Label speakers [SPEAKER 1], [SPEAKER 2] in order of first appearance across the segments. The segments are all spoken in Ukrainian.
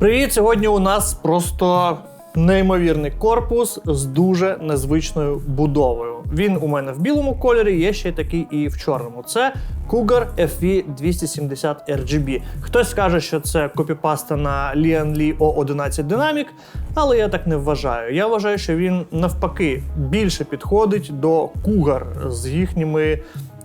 [SPEAKER 1] Привіт! Сьогодні у нас просто неймовірний корпус з дуже незвичною будовою. Він у мене в білому кольорі, є ще й такий і в чорному. Це Cougar FV 270 RGB. Хтось скаже, що це копіпаста на Lian Li O11 Dynamic, але я так не вважаю. Я вважаю, що він навпаки більше підходить до Cougar з їхніми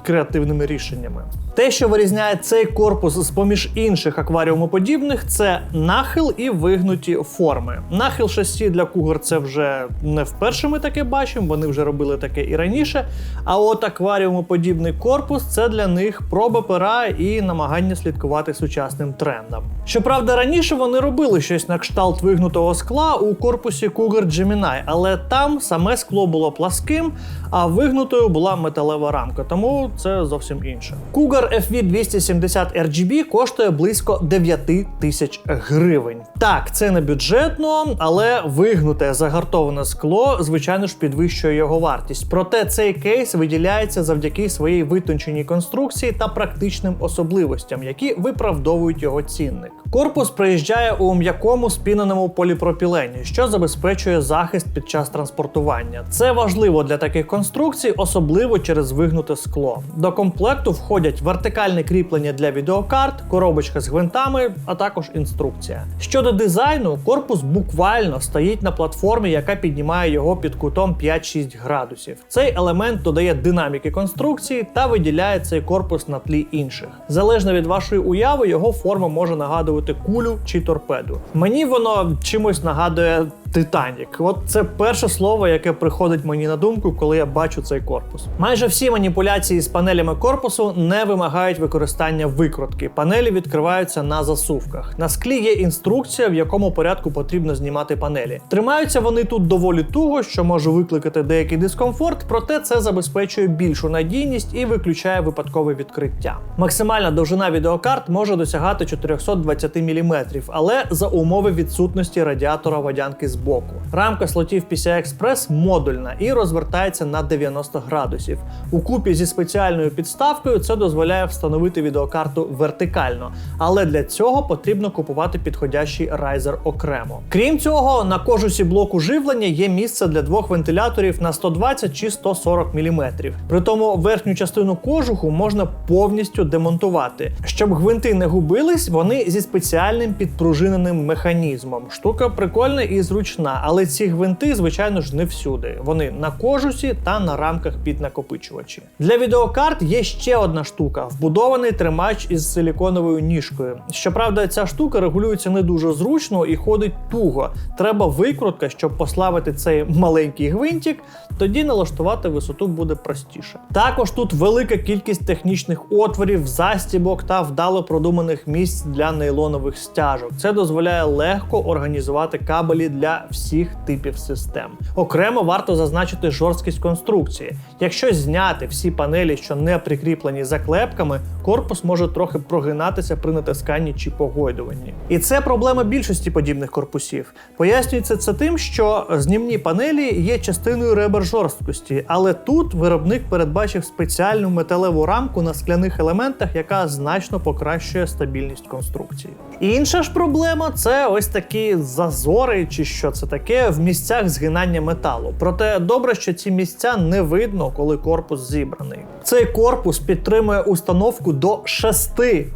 [SPEAKER 1] креативними рішеннями. Те, що вирізняє цей корпус з поміж інших акваріумоподібних, це нахил і вигнуті форми. Нахил шасі для Cougar це вже не вперше ми таке бачимо, вони вже робили таке і раніше. А от акваріумоподібний корпус це для них проба пера і намагання слідкувати сучасним трендам. Щоправда, раніше вони робили щось на кшталт вигнутого скла у корпусі Cougar Gemini, але там саме скло було пласким, а вигнутою була металева рамка, тому це зовсім інше. Cougar FV 270 RGB коштує близько 9 тисяч гривень. Так, це не бюджетно, але вигнуте загартоване скло, звичайно ж, підвищує його вартість. Проте цей кейс виділяється завдяки своїй витонченій конструкції та практичним особливостям, які виправдовують його цінник. Корпус приїжджає у м'якому спіненому поліпропілені, що забезпечує захист під час транспортування. Це важливо для таких конструкцій, особливо через вигнуте скло. До комплекту входять вертикальне кріплення для відеокарт, коробочка з гвинтами, а також інструкція. Щодо дизайну, корпус буквально стоїть на платформі, яка піднімає його під кутом 5-6 градусів. Цей елемент додає динаміки конструкції та виділяє цей корпус на тлі інших. Залежно від вашої уяви, його форма може нагадувати кулю чи торпеду. Мені воно чимось нагадує Титанік. От це перше слово, яке приходить мені на думку, коли я бачу цей корпус. Майже всі маніпуляції з панелями корпусу не вимагають використання викрутки. Панелі відкриваються на засувках. На склі є інструкція, в якому порядку потрібно знімати панелі. Тримаються вони тут доволі туго, що може викликати деякий дискомфорт, проте це забезпечує більшу надійність і виключає випадкове відкриття. Максимальна довжина відеокарт може досягати 420 мм, але за умови відсутності радіатора водянки з боку. Рамка слотів PCI Express модульна і розвертається на 90 градусів. У купі зі спеціальною підставкою це дозволяє встановити відеокарту вертикально, але для цього потрібно купувати підходящий райзер окремо. Крім цього, на кожусі блоку живлення є місце для двох вентиляторів на 120 чи 140 мм. При тому верхню частину кожуху можна повністю демонтувати. Щоб гвинти не губились, вони зі спеціальним підпружиненим механізмом. Штука прикольна і зручна, але ці гвинти, звичайно ж, не всюди. Вони на кожусі та на рамках під накопичувачі. Для відеокарт є ще одна штука вбудований тримач із силіконовою ніжкою. Щоправда, ця штука регулюється не дуже зручно і ходить туго. Треба викрутка, щоб послабити цей маленький гвинтик, тоді налаштувати висоту буде простіше. Також тут велика кількість технічних отворів, застібок та вдало продуманих місць для нейлонових стяжок. Це дозволяє легко організувати кабелі для всіх типів систем. Окремо варто зазначити жорсткість конструкції. Якщо зняти всі панелі, що не прикріплені заклепками, корпус може трохи прогинатися при натисканні чи погойдуванні. І це проблема більшості подібних корпусів. Пояснюється це тим, що знімні панелі є частиною ребер жорсткості, але тут виробник передбачив спеціальну металеву рамку на скляних елементах, яка значно покращує стабільність конструкції. Інша ж проблема це ось такі зазори, чи що це таке, в місцях згинання металу. Проте добре, що ці місця не видно, коли корпус зібраний. Цей корпус підтримує установку до 6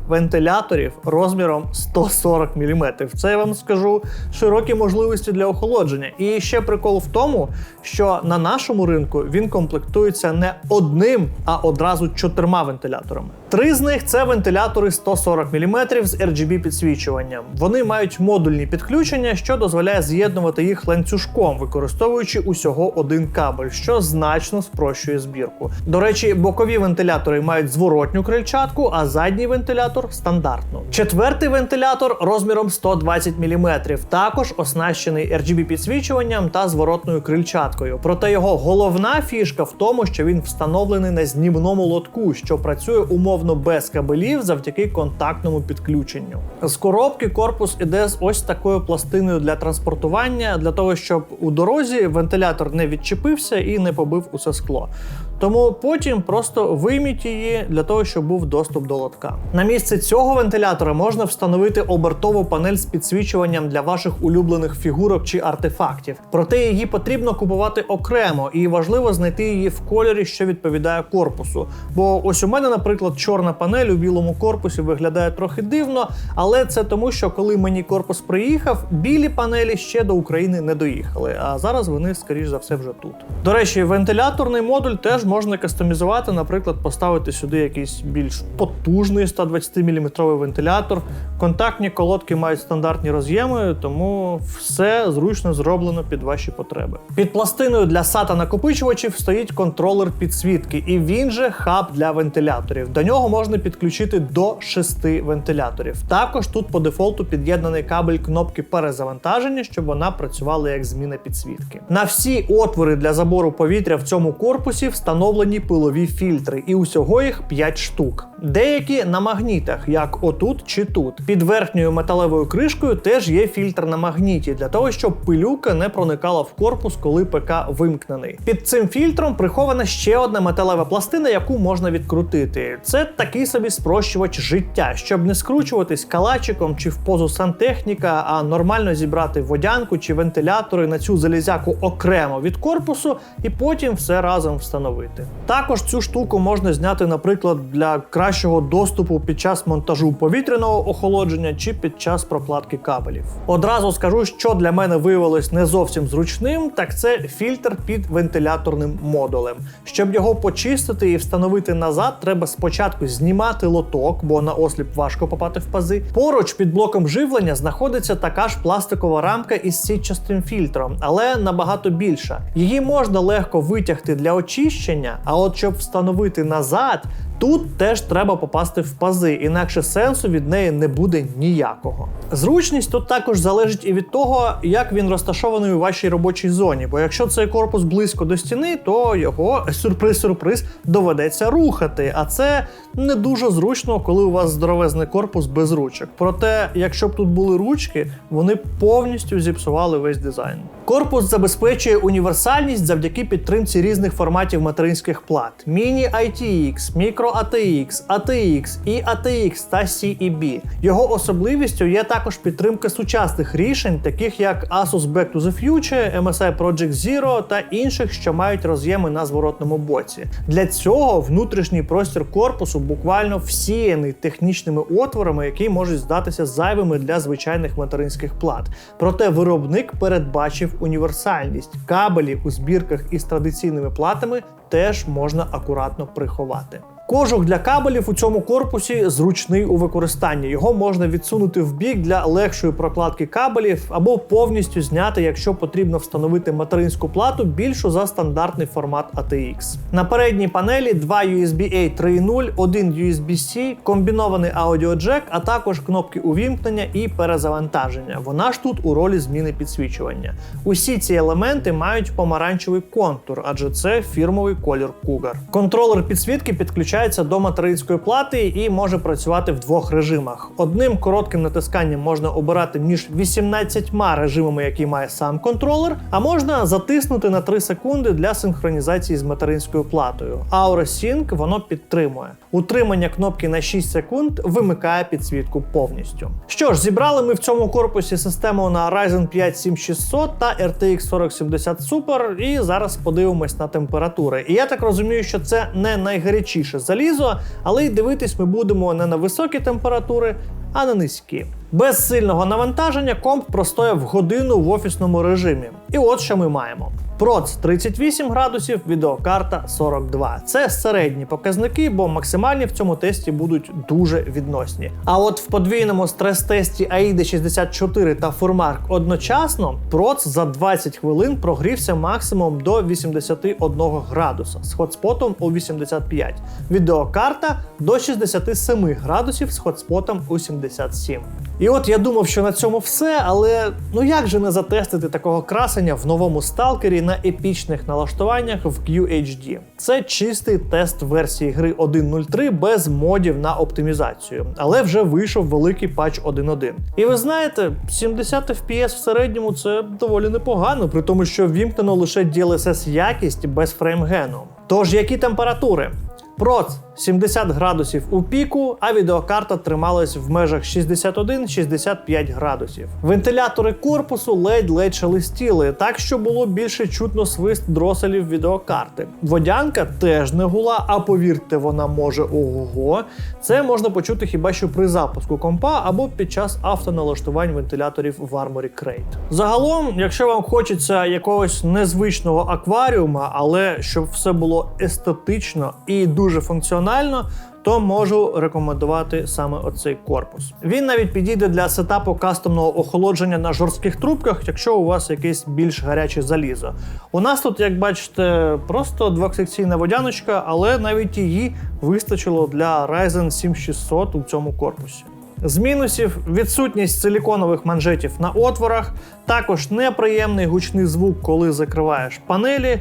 [SPEAKER 1] вентиляторів розміром 140 мм. Це я вам скажу широкі можливості для охолодження. І ще прикол в тому, що на нашому ринку він комплектується не одним, а одразу чотирма вентиляторами. Три з них це вентилятори 140 мм з RGB підсвічуванням. Вони мають модульні підключення, що дозволяє з'єднувати їх ланцюжком, використовуючи усього один кабель, що значно спрощує збірку. До речі, бокові вентилятори мають зворотню крильчатку, а задній вентилятор стандартну. Четвертий вентилятор розміром 120 мм, також оснащений RGB підсвічуванням та зворотною крильчаткою. Проте його головна фішка в тому, що він встановлений на знімному лотку, що працює умовно без кабелів завдяки контактному підключенню. З коробки корпус іде з ось такою пластиною для транспортування, для того, щоб у дорозі вентилятор не відчепився і не побив усе скло. Тому потім просто вийміть її для того, щоб був доступ до лотка. На місце цього вентилятора можна встановити обертову панель з підсвічуванням для ваших улюблених фігурок чи артефактів. Проте її потрібно купувати окремо, і важливо знайти її в кольорі, що відповідає корпусу. Бо ось у мене, наприклад, чорна панель у білому корпусі виглядає трохи дивно, але це тому, що коли мені корпус приїхав, білі панелі ще до України не доїхали. А зараз вони, скоріш за все, вже тут. До речі, вентиляторний модуль теж можна кастомізувати, наприклад, поставити сюди якийсь більш потужний 120-мм вентилятор. Контактні колодки мають стандартні роз'єми, тому все зручно зроблено під ваші потреби. Під пластиною для SATA накопичувачів стоїть контролер підсвітки, і він же хаб для вентиляторів. До нього можна підключити до 6 вентиляторів. Також тут по дефолту під'єднаний кабель кнопки перезавантаження, щоб вона працювала як зміна підсвітки. На всі отвори для забору повітря в цьому корпусі встановлені пилові фільтри, і усього їх 5 штук. Деякі на магнітах, як отут чи тут. Під верхньою металевою кришкою теж є фільтр на магніті для того, щоб пилюка не проникала в корпус, коли ПК вимкнений. Під цим фільтром прихована ще одна металева пластина, яку можна відкрутити. Це такий собі спрощувач життя, щоб не скручуватись калачиком чи в позу сантехніка, а нормально зібрати водянку чи вентилятори на цю залізяку окремо від корпусу і потім все разом встановити. Також цю штуку можна зняти, наприклад, для кращого доступу під час монтажу повітряного охолодження чи під час прокладки кабелів. Одразу скажу, що для мене виявилось не зовсім зручним, так це фільтр під вентиляторним модулем. Щоб його почистити і встановити назад, треба спочатку знімати лоток, бо на осліп важко попати в пази. Поруч під блоком живлення знаходиться така ж пластикова рамка із сітчастим фільтром, але набагато більша. Її можна легко витягти для очищення, а от щоб встановити назад. Тут теж треба попасти в пази, інакше сенсу від неї не буде ніякого. Зручність тут також залежить і від того, як він розташований у вашій робочій зоні. Бо якщо цей корпус близько до стіни, то його сюрприз-сюрприз доведеться рухати. А це не дуже зручно, коли у вас здоровезний корпус без ручок. Проте, якщо б тут були ручки, вони повністю зіпсували весь дизайн. Корпус забезпечує універсальність завдяки підтримці різних форматів материнських плат: Mini ITX, Micro ATX, ATX і ATX та CEB. Його особливістю є також підтримка сучасних рішень, таких як Asus Back to the Future, MSI Project Zero та інших, що мають роз'єми на зворотному боці. Для цього внутрішній простір корпусу буквально всіяний технічними отворами, які можуть здатися зайвими для звичайних материнських плат. Проте виробник передбачив універсальність кабелів у збірках із традиційними платами теж можна акуратно приховати. Кожух для кабелів у цьому корпусі зручний у використанні. Його можна відсунути в бік для легшої прокладки кабелів або повністю зняти, якщо потрібно встановити материнську плату більшу за стандартний формат ATX. На передній панелі два USB-A 3.0, один USB-C, комбінований аудіоджек, а також кнопки увімкнення і перезавантаження. Вона ж тут у ролі зміни підсвічування. Усі ці елементи мають помаранчевий контур, адже це фірмовий колір Cougar. Контролер підсвітки підключає підключається до материнської плати і може працювати в двох режимах. Одним коротким натисканням можна обирати між 18 режимами, які має сам контролер, а можна затиснути на 3 секунди для синхронізації з материнською платою. Aura Sync воно підтримує. Утримання кнопки на 6 секунд вимикає підсвітку повністю. Що ж, зібрали ми в цьому корпусі систему на Ryzen 5 7600 та RTX 4070 Super, і зараз подивимось на температури. І я так розумію, що це не найгарячіше залізо, але й дивитись ми будемо не на високі температури, а на низькі. Без сильного навантаження комп простояв годину в офісному режимі. І от що ми маємо. Проц 38 градусів, відеокарта 42. Це середні показники, бо максимальні в цьому тесті будуть дуже відносні. А от в подвійному стрес-тесті AIDA 64 та Furmark одночасно проц за 20 хвилин прогрівся максимум до 81 градуса з хотспотом у 85. Відеокарта до 67 градусів з хотспотом у 77. І от я думав, що на цьому все, але ну як же не затестити такого красення в новому сталкері на епічних налаштуваннях в QHD? Це чистий тест версії гри 1.03 без модів на оптимізацію, але вже вийшов великий патч 1.1. І ви знаєте, 70 FPS в середньому це доволі непогано, при тому, що вімкнено лише DLSS якість без фреймгену. Тож, які температури? Проц 70 градусів у піку, а відеокарта трималась в межах 61-65 градусів. Вентилятори корпусу ледь-ледь шелестіли, так що було більше чутно свист дроселів відеокарти. Водянка теж не гула, а повірте, вона може ого. Це можна почути хіба що при запуску компа або під час автоналаштувань вентиляторів в Armory Crate. Загалом, якщо вам хочеться якогось незвичного акваріума, але щоб все було естетично і дуже функціонально, то можу рекомендувати саме оцей корпус. Він навіть підійде для сетапу кастомного охолодження на жорстких трубках, якщо у вас якесь більш гаряче залізо. У нас тут, як бачите, просто двохсекційна водяночка, але навіть її вистачило для Ryzen 7600 у цьому корпусі. З мінусів відсутність силіконових манжетів на отворах, також неприємний гучний звук, коли закриваєш панелі.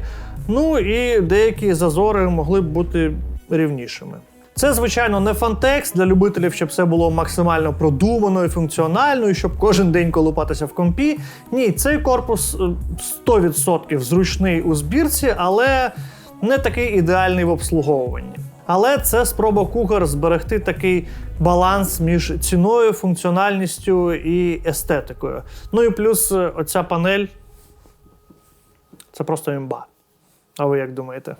[SPEAKER 1] Ну і деякі зазори могли б бути рівнішими. Це, звичайно, не фантекст для любителів, щоб все було максимально продумано і функціонально, і щоб кожен день колупатися в компі. Ні, цей корпус е, 100% зручний у збірці, але не такий ідеальний в обслуговуванні. Але це спроба Cougar зберегти такий баланс між ціною, функціональністю і естетикою. Ну і плюс е, оця панель це просто імба. А ви як думаєте?